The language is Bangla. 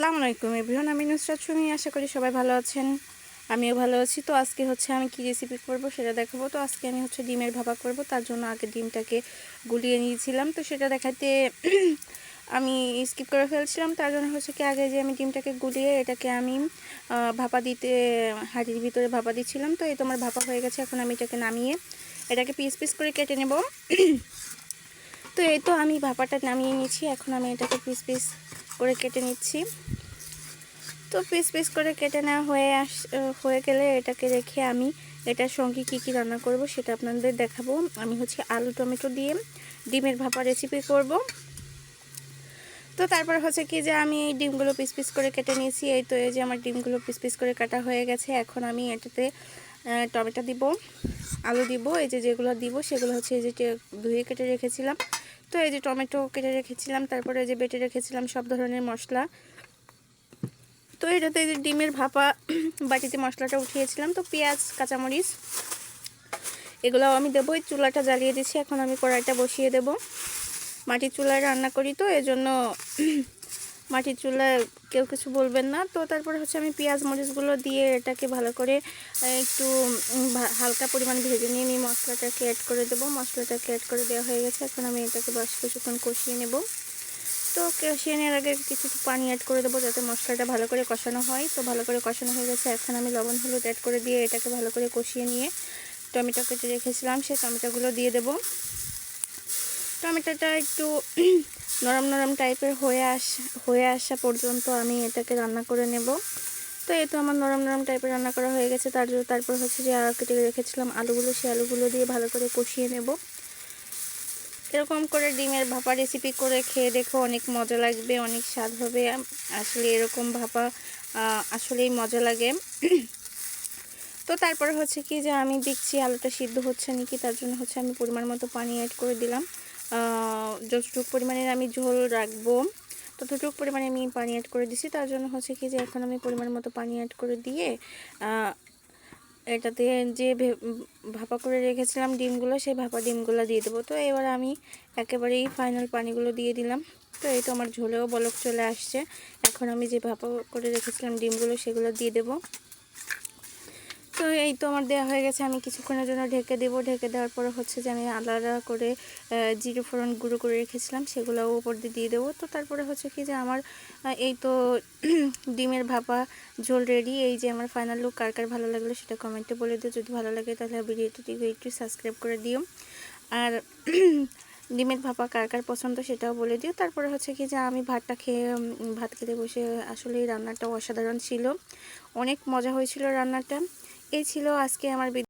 আসসালামু আলাইকুম এভরিওয়ান, আমি নুসরাত সুমি, আশা করি সবাই ভালো আছেন। আমিও ভালো আছি। তো আজকে হচ্ছে আমি কি রেসিপি করব সেটা দেখাবো। তো আজকে আমি হচ্ছে ডিমের ভাপা করব, তার জন্য আগে ডিমটাকে গুলিয়ে নিয়েছিলাম। তো সেটা দেখাতে আমি স্কিপ করে ফেলছিলাম। তার জন্য হচ্ছে কি আগে যে আমি ডিমটাকে গুলিয়ে এটাকে আমি ভাপা দিতে, হাঁড়ির ভিতরে ভাপা দিচ্ছিলাম। তো এই তোমার ভাপা হয়ে গেছে, এখন আমি এটাকে নামিয়ে এটাকে পিস পিস করে কেটে নেব। তো এই তো আমি ভাপাটা নামিয়ে নিয়েছি। এখন আমি এটাকে পিস পিস করে কেটে নিচ্ছি। তো পিস পিস করে কেটে নেওয়া হয়ে আস, হয়ে গেলে এটাকে রেখে আমি এটার সঙ্গে কি কি রান্না করব সেটা আপনাদের দেখাবো। আমি হচ্ছে আলু টমেটো দিয়ে ডিমের ভাপা রেসিপি করব। তো তারপর হচ্ছে কি যে আমি এই ডিমগুলো পিস পিস করে কেটে নিয়েছি। এই তো এই যে আমার ডিমগুলো পিস পিস করে কাটা হয়ে গেছে। এখন আমি এটাতে টমেটো দিব, আলু দিব, এই যে যেগুলো দিব সেগুলো হচ্ছে এই যে ধুয়ে কেটে রেখেছিলাম। তো এই যে টমেটো কেটে রেখেছিলাম, তারপরে যে বেটে রেখেছিলাম সব ধরনের মশলা। তো এটাতে এই যে ডিমের ভাপা, বাটিতে মশলাটা উঠিয়েছিলাম, তো পেঁয়াজ, কাঁচামরিচ এগুলো আমি দেবো। এই চুলাটা জ্বালিয়ে দিচ্ছি এখন আমি কড়াইটা বসিয়ে দেব। মাটির চুলায় রান্না করি তো, এজন্য মাটির চুলায় কেউ কিছু বলবেন না। তো তারপরে হচ্ছে আমি পেঁয়াজ মরিচগুলো দিয়ে এটাকে ভালো করে একটু হালকা পরিমাণ ভেজে নিয়ে আমি মশলাটাকে অ্যাড করে দেবো। মশলাটাকে অ্যাড করে দেওয়া হয়ে গেছে। এখন আমি এটাকে বেশ কিছুক্ষণ কষিয়ে নেব। তো কষিয়ে নেওয়ার আগে কিছু পানি অ্যাড করে দেবো যাতে মশলাটা ভালো করে কষানো হয়। তো ভালো করে কষানো হয়ে গেছে। এখন আমি লবণ, হলুদ অ্যাড করে দিয়ে এটাকে ভালো করে কষিয়ে নিয়ে টমেটো কেটে রেখেছিলাম। সেই টমেটোগুলো দিয়ে দেবো। টমেটোটা একটু নরম নরম টাইপের হয়ে আস, হয়ে আসা পর্যন্ত আমি এটাকে রান্না করে নেব। তো এই তো আমার নরম নরম টাইপের রান্না করা হয়ে গেছে। তার জন্য তারপর হচ্ছে যে কেটে রেখেছিলাম আলুগুলো, সেই আলুগুলো দিয়ে ভালো করে কষিয়ে নেব। এরকম করে ডিমের ভাপা রেসিপি করে খেয়ে দেখো অনেক মজা লাগবে, অনেক স্বাদ হবে। আসলে এরকম ভাপা আসলেই মজা লাগে। তো তারপরে হচ্ছে কি যে আমি দেখছি আলুটা সিদ্ধ হচ্ছে নাকি, তার জন্য হচ্ছে আমি পরিমাণ মতো পানি অ্যাড করে দিলাম। যতটুকু পরিমাণের আমি ঝোল রাখব, ততটুকু পরিমাণে আমি পানি অ্যাড করে দিছি। তার জন্য হচ্ছে কি যে এখন আমি পরিমাণ মতো পানি অ্যাড করে দিয়ে এটাতে যে ভাপা করে রেখেছিলাম ডিমগুলো, সেই ভাপা ডিমগুলো দিয়ে দেবো। তো এবার আমি একেবারেই ফাইনাল পানিগুলো দিয়ে দিলাম। তো এই তো আমার ঝোলেও বলক চলে আসছে। এখন আমি যে ভাপা করে রেখেছিলাম ডিমগুলো, সেগুলো দিয়ে দেবো। তো এই তো আমার দেওয়া হয়ে গেছে। আমি কিছুক্ষণের জন্য ঢেকে দেবো। ঢেকে দেওয়ার পরে হচ্ছে যে আমি আলাদা করে জিরে ফোড়ন গুঁড়ো করে রেখেছিলাম। সেগুলোও উপর দিয়ে দিয়ে দেবো। তো তারপরে হচ্ছে কি যে আমার এই তো ডিমের ভাপা ঝোল রেডি এই যে আমার ফাইনাল লুক কার কার ভালো লাগল সেটা কমেন্টে বলে দিও। যদি ভালো লাগে তাহলে ভিডিওটিকে একটু সাবস্ক্রাইব করে দিও। আর ডিমের ভাপা কার কার পছন্দ সেটাও বলে দিও। তারপরে হচ্ছে কি যে আমি ভাতটা খেয়ে ভাত খেতে বসে আসলে রান্নাটা অসাধারণ ছিল। অনেক মজা হয়েছিল রান্নাটা। এই ছিল আজকে আমার